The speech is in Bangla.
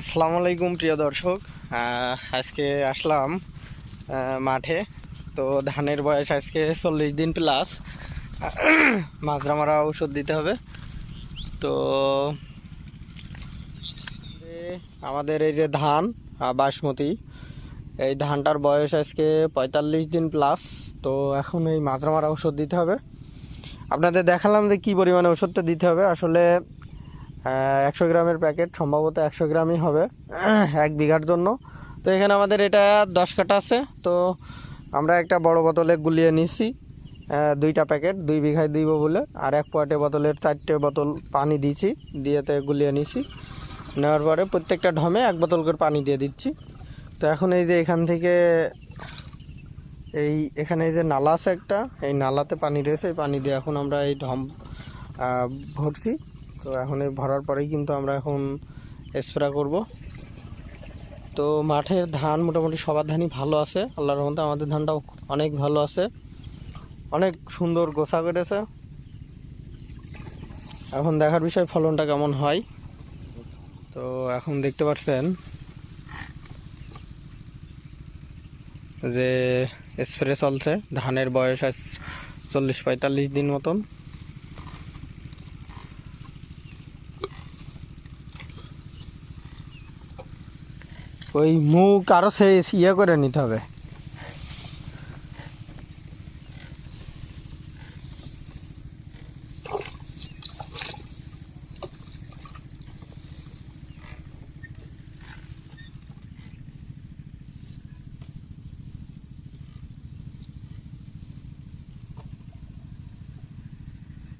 আসসালামু আলাইকুম, প্রিয় দর্শক। আজকে আসলাম মাঠে। তো ধানের বয়স আজকে চল্লিশ দিন প্লাস মাজরা মারা ওষুধ দিতে হবে। তো আমাদের এই যে ধান বাসমতি, এই ধানটার বয়স আজকে পঁয়তাল্লিশ দিন প্লাস তো এখন এই মাজরা মারা ওষুধ দিতে হবে। আপনাদের দেখালাম যে কী পরিমাণে ওষুধটা দিতে হবে। আসলে একশো গ্রামের প্যাকেট সম্ভবত একশো গ্রামই হবে এক বিঘার জন্য। তো এখানে আমাদের এটা দশ কাটা আছে। তো আমরা একটা বড় বোতলে গুলিয়ে আহ, দুইটা প্যাকেট দুই বিঘায় দিব বলে আর এক পয়েটে বোতলের চারটে বোতল পানি দিয়েছি দিয়েতে গুলিয়ে নিছি। নেওয়ার পরে প্রত্যেকটা ঢমে এক বোতল করে পানি দিয়ে দিচ্ছি। তো এখন এই যে এখান থেকে এই এখানে এই যে নালা আছে একটা এই নালাতে পানি রয়েছে এই পানি দিয়ে এখন আমরা এই ঢম ভরছি। তো এখন এই ভরার পরেই কিন্তু আমরা এখন স্প্রে করব। তো মাঠের ধান মোটামুটি সবার ধানই ভালো আছে, আল্লাহর রহমতে আমাদের ধানটাও অনেক ভালো আছে। অনেক সুন্দর গোছা করেছে এখন দেখার বিষয় ফলনটা কেমন হয়। তো এখন দেখতে পাচ্ছেন যে স্প্রে চলছে, ধানের বয়স আজ চল্লিশ পঁয়তাল্লিশ দিন মতন। ওই মুখ আরো সে ইয়ে করে নিতে হবে